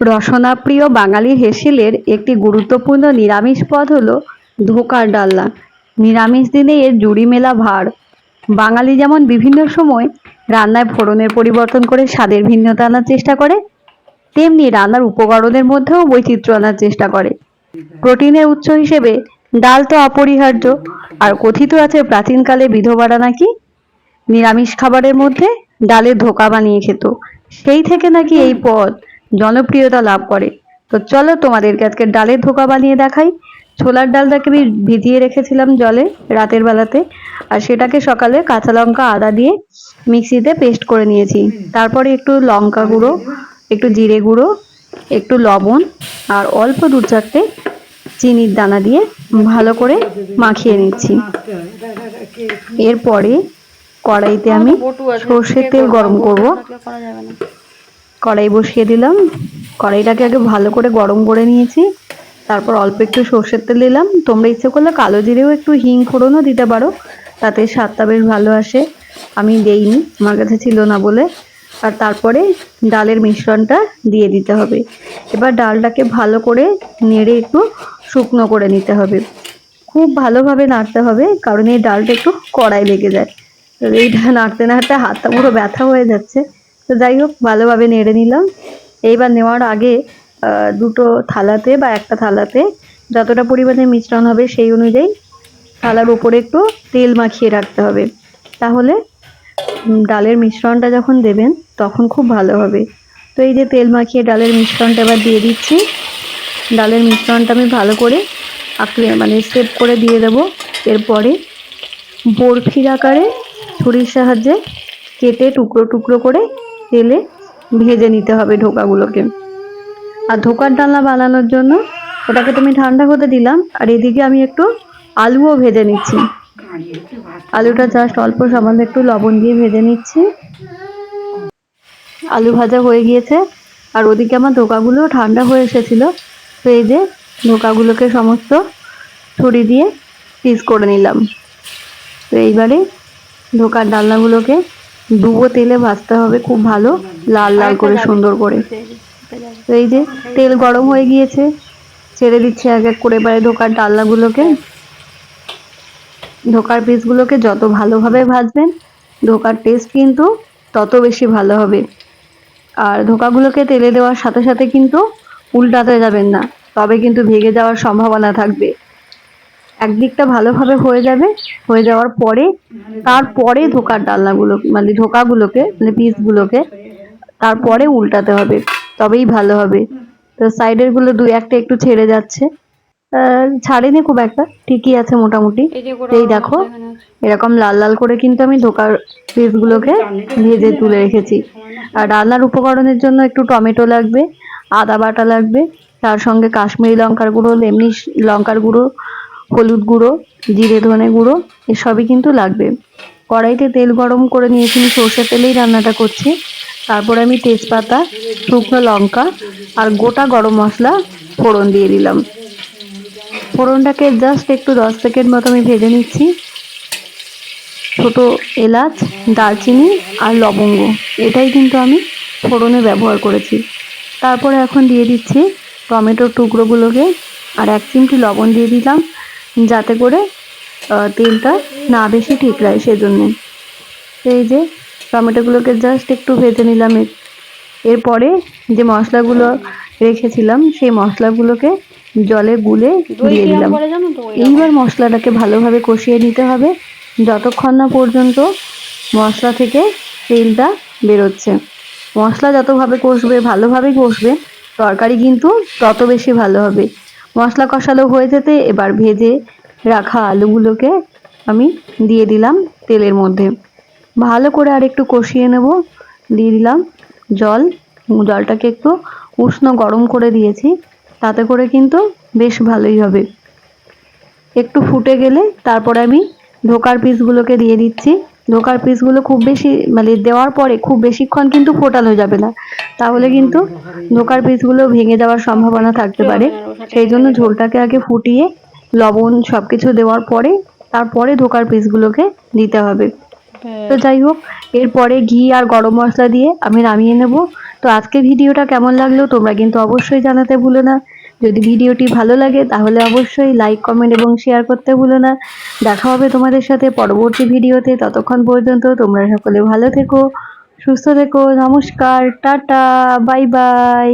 রসনাপ্রিয় বাঙালি হেসেলের একটি গুরুত্বপূর্ণ নিরামিষ পদ হলো ধোকার ডালনা। নিরামিষ দিনে এর জুড়ি মেলা ভার। বাঙালি যেমন বিভিন্ন সময় রান্নায় ফোড়নের পরিবর্তন করে স্বাদের ভিন্নতা আনার চেষ্টা করে, তেমনি রান্নার উপকরণের মধ্যেও বৈচিত্র্য আনার চেষ্টা করে। প্রোটিনের উৎস হিসেবে ডাল তো অপরিহার্য, আর কথিত আছে প্রাচীনকালে বিধবারা নাকি নিরামিষ খাবারের মধ্যে ডালের ধোকা বানিয়ে খেত। সেই থেকে নাকি এই পদ জনপ্রিয়তা লাভ করে। তো চলো তোমাদেরকে আজকে ডালের ধোকা বানিয়ে দেখাই। ছোলার ডালটাকে আমি ভিজিয়ে রেখেছিলাম জলে রাতের বেলাতে। আর সেটাকে সকালে কাঁচা লঙ্কা, আদা দিয়ে মিক্সিতে পেস্ট করে নিয়েছি। তারপরে একটু লঙ্কা গুঁড়ো, একটু জিরে গুঁড়ো, একটু লবণ আর অল্প দু চারটে চিনির দানা দিয়ে ভালো করে মাখিয়ে নিচ্ছি। এরপরে কড়াইতে আমি সর্ষের তেল গরম করব। কড়াই বসিয়ে দিলাম। কড়াইটাকে আগে ভালো করে গরম করে নিয়েছি। তারপর অল্প একটু সর্ষের তেল দিলাম। তোমরা ইচ্ছে করলে কালো জিরেও একটু হিং ফোড়নও দিতে পারো। তাতে স্বাদটা বেশ ভালো আসে। আমি দেইনি, আমার কাছে ছিল না বলে। আর তারপরে ডালের মিশ্রণটা দিয়ে দিতে হবে। এবার ডালটাকে ভালো করে নেড়ে একটু শুকনো করে নিতে হবে। খুব ভালোভাবে নাড়তে হবে, কারণ এই ডালটা একটু কড়াই লেগে যায়। এইটা নাড়তে নাড়তে হাতটা পুরো ব্যথা হয়ে যাচ্ছে। তো যাই হোক, ভালোভাবে নেড়ে নিলাম। এইবার নেওয়ার আগে দুটো থালাতে বা একটা থালাতে যতটা পরিমাণে মিশ্রণ হবে সেই অনুযায়ী থালার উপরে একটু তেল মাখিয়ে রাখতে হবে। তাহলে ডালের মিশ্রণটা যখন দেবেন, তখন খুব ভালো হবে। তো এই যে তেল মাখিয়ে ডালের মিশ্রণটা এবার দিয়ে দিচ্ছি। ডালের মিশ্রণটা আমি ভালো করে আঁকড়ে মানে স্টেপ করে দিয়ে দেবো। এরপরে বরফির আকারে ছুরির সাহায্যে কেটে টুকরো টুকরো করে তেলে ভেজে নিতে হবে ঢোকাগুলোকে। আর ধোকার ডালনা বানানোর জন্য ওটাকে তুমি ঠান্ডা হতে দিলাম, আর এদিকে আমি একটু আলুও ভেজে নিচ্ছি। আলুটা জাস্ট অল্প সামান্য একটু লবণ দিয়ে ভেজে নিচ্ছি। আলু ভাজা হয়ে গিয়েছে, আর ওদিকে আমার ধোকাগুলো ঠান্ডা হয়ে এসেছিল, তো এই যে ধোকাগুলোকে সমস্ত ছুরি দিয়ে পিস করে নিলাম। তো এইবারে ধোকার ডালনাগুলোকে ডুবো তেলে ভাজতে হবে খুব ভালো লাল লাল করে সুন্দর করে। তো এই যে তেল গরম হয়ে গিয়েছে ছেড়ে দিচ্ছি এক এক করে এবারে ধোকার ডালনাগুলোকে। ধোকার পিসগুলোকে যত ভালোভাবে ভাজবেন ধোকার টেস্ট কিন্তু তত বেশি ভালো হবে। আর ধোকাগুলোকে তেলে দেওয়ার সাথে সাথে কিন্তু উল্টাতে যাবেন না তবে কিন্তু ভেঙে যাওয়ার সম্ভাবনা থাকবে। একদিকটা ভালোভাবে হয়ে যাবে হয়ে যাওয়ার পরে তারপরে ধোকার ডালনাগুলো মানে ধোকাগুলোকে মানে পিসগুলোকে তারপরে উল্টাতে হবে তবেই ভালো হবে। তো সাইডেরগুলো দু একটা একটু ছেড়ে যাচ্ছে। ছাড়েনি খুব একটা ঠিকই আছে মোটামুটি। এই দেখো এরকম লাল লাল করে কিন্তু আমি ধোকার পিসগুলোকে ভেজে তুলে রেখেছি। আর রান্নার উপকরণের জন্য একটু টমেটো লাগবে আদা বাটা লাগবে তার সঙ্গে কাশ্মীরি লঙ্কার গুঁড়ো এমনি লঙ্কার গুঁড়ো হলুদ গুঁড়ো, জিরে ধনে গুঁড়ো, এসবই কিন্তু লাগবে। কড়াইতে তেল গরম করে নিয়েছি আমি সর্ষের তেলেই রান্নাটা করছি। তারপরে আমি তেজপাতা, শুকনো লঙ্কা আর গোটা গরম মশলা ফোড়ন দিয়ে দিলাম। ফোড়নটাকে জাস্ট একটু দশ সেকেন্ড মতো আমি ভেজে নিচ্ছি। ছোট এলাচ, দারচিনি আর লবঙ্গ, এটাই কিন্তু আমি ফোড়নে ব্যবহার করেছি। তারপরে এখন দিয়ে দিচ্ছি টমেটোর টুকরোগুলোকে আর এক চিমটি লবণ দিয়ে দিলাম। যাতে করে তেলটা না বেশি ঠিক রায় সেজন্য। এই যে টমেটোগুলোকে জাস্ট একটু ভেজে নিলাম এর- এরপরে যে মশলাগুলো রেখেছিলাম সেই মশলাগুলোকে জলে গুলে দিয়ে দিলাম। এইবার মশলাটাকে ভালোভাবে কষিয়ে নিতে হবে। যতক্ষণ না পর্যন্ত মশলা থেকে তেলটা বেরোচ্ছে। মশলা যতভাবে কষবে ভালোভাবে কষবে তরকারি কিন্তু তত বেশি ভালো হবে। মশলা কষালো হয়ে যেতে এবার ভেজে রাখা আলুগুলোকে আমি দিয়ে দিলাম তেলের মধ্যে। ভালো করে আর একটু কষিয়ে নেব। দিয়ে দিলাম জল। জলটাকে একটু উষ্ণ গরম করে দিয়েছি। তাতে করে কিন্তু বেশ ভালোই হবে। একটু ফুটে গেলে তারপরে আমি ধোকার পিসগুলোকে দিয়ে দিচ্ছি। ধোকার পিসগুলো খুব বেশি মানে দেওয়ার পরে খুব বেশিক্ষণ কিন্তু ফোটানো যাবে না। তাহলে কিন্তু ধোকার পিসগুলো ভেঙে যাওয়ার সম্ভাবনা থাকতে পারে। সেই জন্য ঝোলটাকে আগে ফুটিয়ে লবণ সব কিছু দেওয়ার পরে তারপরে ধোকার পিসগুলোকে দিতে হবে। তো যাই হোক এরপরে ঘি আর গরম মশলা দিয়ে আমি নামিয়ে নেব। তো আজকে ভিডিওটা কেমন লাগল তোমরা কিন্তু অবশ্যই জানাতে ভুলো না। যদি ভিডিওটি ভালো লাগে, তাহলে অবশ্যই লাইক কমেন্ট এবং শেয়ার করতে ভুলো না। দেখা হবে তোমাদের সাথে পরবর্তী ভিডিওতে। ততক্ষণ পর্যন্ত তোমরা সকলে ভালো থেকো, সুস্থ থেকো। নমস্কার, টাটা বাই বাই